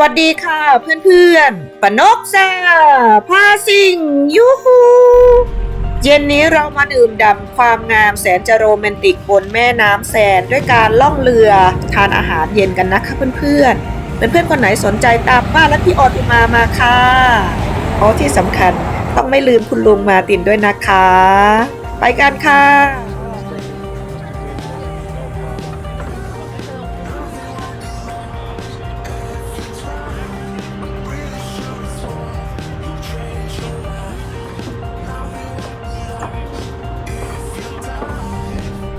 วัสดีค่ะเพื่อนๆปนกซาพาสิงยูฮูเย็นนี้เรามาดื่มด่ำความงามแสนจะโรแมนติกบนแม่น้ำแสนด้วยการล่องเรือทานอาหารเย็นกันนะคะเพื่อนๆเพื่อนคนไหนสนใจตามป้าและพี่ออตุมามาค่ะเพราะที่สำคัญต้องไม่ลืมคุณลุงมาตินด้วยนะคะ ไปกันค่ะ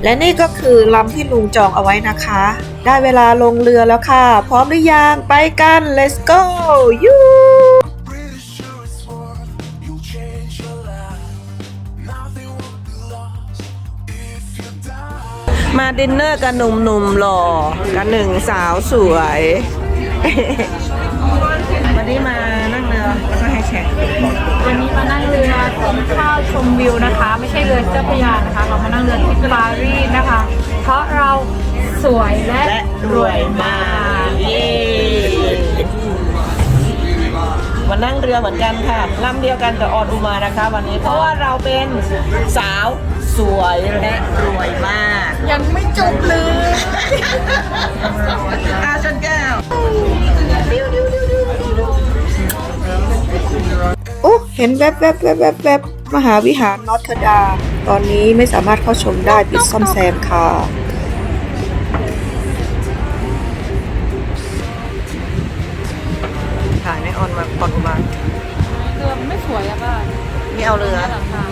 และนี่ก็คือลำที่ลุงจองเอาไว้นะคะ ได้เวลาลงเรือแล้วค่ะ พร้อมหรือยัง ไปกัน let's go ยู Pretty sure it's worth you change your life. Nothing will be lost if you die. มาดินเนอร์กับหนุ่มๆหล่อกับหนึ่งสาวสวย วันนี้มานั่งเรือแล้วก็ให้แชร์วันนี้มานั่งเรือกินข้าวชมวิวนะคะ ไม่ใช่เรือเจ้าพระยานะคะ เรามานั่งเรือที่ปารีส สวยและและรวยมากเย้มานั่งเรือเหมือนกันค่ะลำเดียวกันกับออนอุมานะคะ วันนี้เพราะว่าเราเป็นสาวสวยและรวยมาก ยังไม่จบเลยอาชนแก้วโอ้ เห็นแวบแวบแวบแวบแวบมหาวิหารนอตเทอร์ดามตอนนี้ไม่สามารถเข้าชมได้ปิดซ่อมแซมค่ะ ไม่เอาเรือหลังคา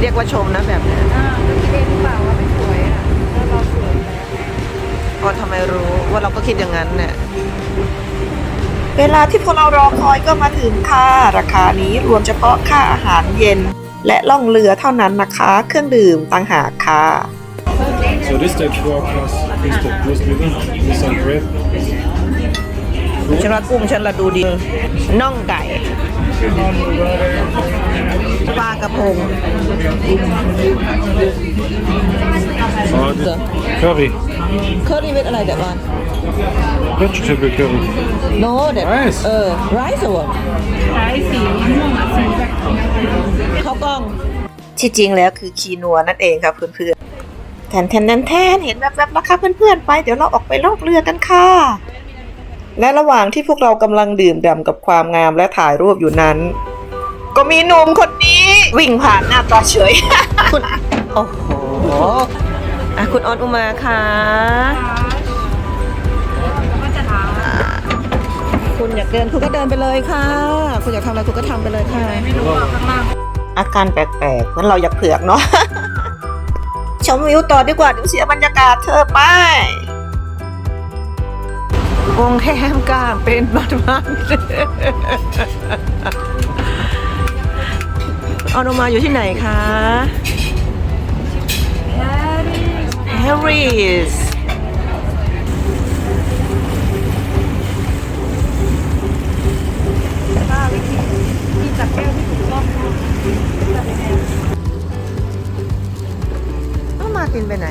เรียกว่าชมนะแบบนี้อ่าเราคิดเองหรือเปล่าว่าไม่สวยอะแล้วเราสวยแล้วพอทำไมรู้ว่าเราก็คิดอย่างนั้นเนี่ย เวลาที่พวกเรารอคอยก็มาถึงค่ะ ราคานี้รวมเฉพาะค่าอาหารเย็น และล่องเรือเท่านั้นนะคะ เครื่องดื่มต่างหากค่ะ So this stage four plus Mr. Bruce Liver with some bread. ฉันว่ากุ้งฉันละดูดีน่องไก่ ปลากระพง Oh, this curry, เคอรี่เวทอะไรเดี๋ยวก่อน vegetable curry. โน้เด็ด Rice เออไรซ์เหรอใช้สีม่วงอะสีแบบข้าวกล้อง ที่จริงแล้วคือคีนัวนั่นเองค่ะเพื่อนๆแทนแทนแทนแทนเห็นแบบๆแล้วค่ะเพื่อนๆไป เดี๋ยวเราออกไปล่องเรือกันค่ะ และระหว่างที่พวกเรากำลังดื่มด่ำกับความงามและถ่ายรูปอยู่นั้น ก็มีหนุ่มคนนี้ วิ่งผ่านหน้าตาเฉย คุณ โอ้โหอะคุณออนอุมาค่ะก็จะถามคุณอยากเดินคุณก็เดินไปเลยค่ะ คุณอยากทำอะไรคุณก็ทำไปเลยค่ะไม่รู้ว่าข้างล่างอาการแปลกๆเหมือนเราอยากเผือกเนาะ ชมวิวต่อดีกว่าเดี๋ยวเสียบรรยากาศเธอไปวงแคมกลางเป็นบัดบัน ออนมาอยู่ที่ไหนคะแฮร์ริสป้าวิธีที่จับแก้วที่ถูกต้องนะต้องมาตินไปไหน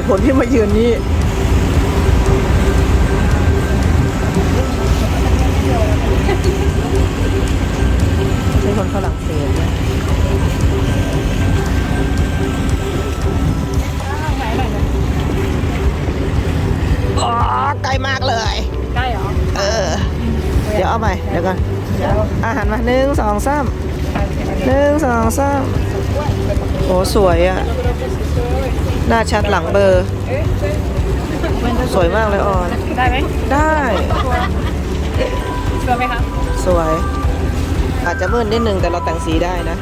ตุผลที่มายืนนี่เป็นคนฝรั่งเศสนะอ๋อไกลมากเลย ใกล้เหรอ เออ เดี๋ยวเอาใหม่เดี๋ยวก่อนอาหารมาหนึ่งสองสามหนึ่งสองสามโอ้สวยอะ หน้าชัดหลังเบอร์ สวยมากเลยออน ได้ไหมได้เชื่อไหมคะ สวย อาจจะมืดนิดนึงแต่เราแต่งสีได้นะ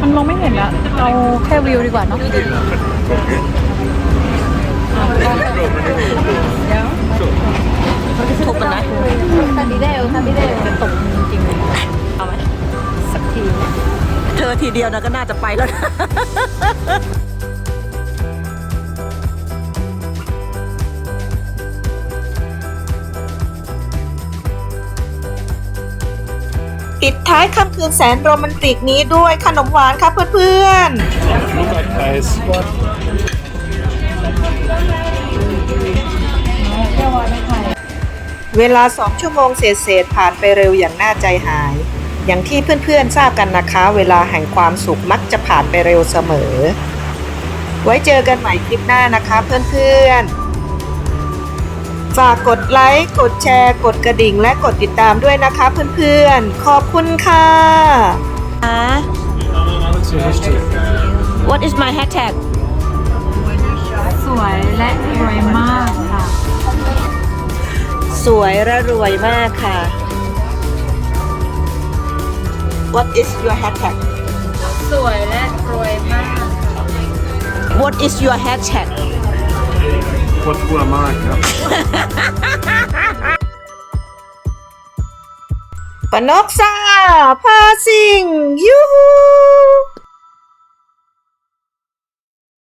มันมองไม่เห็นอะเอาแค่วิวดีกว่าเนาะเดี๋ยวทุบมันนะทำดีได้เออทำดีได้จะตกจริง อทีเดียวนะก็น่าจะไปแล้วนะปิดท้ายค่ำคืนแสนโรแมนติกนี้ด้วยขนมหวานครับเพื่อนๆ Look like guys. เวลาสองชั่วโมงเศษๆผ่านไปเร็วอย่างน่าใจหาย อย่างที่เพื่อนๆทราบกันนะคะ เวลาแห่งความสุขมักจะผ่านไปเร็วเสมอ ไว้เจอกันใหม่คลิปหน้านะคะเพื่อนๆ ฝากกดไลค์ กดแชร์ กดกระดิ่ง และกดติดตามด้วยนะคะเพื่อนๆ ขอบคุณค่ะ What's your hashtag? What is my hashtag สวยและรวยมากค่ะ สวยและรวยมากค่ะ What is your hashtag สวยและรวยมาก What is your hashtag What poor mark? ปนกซาพาสิงยูฮู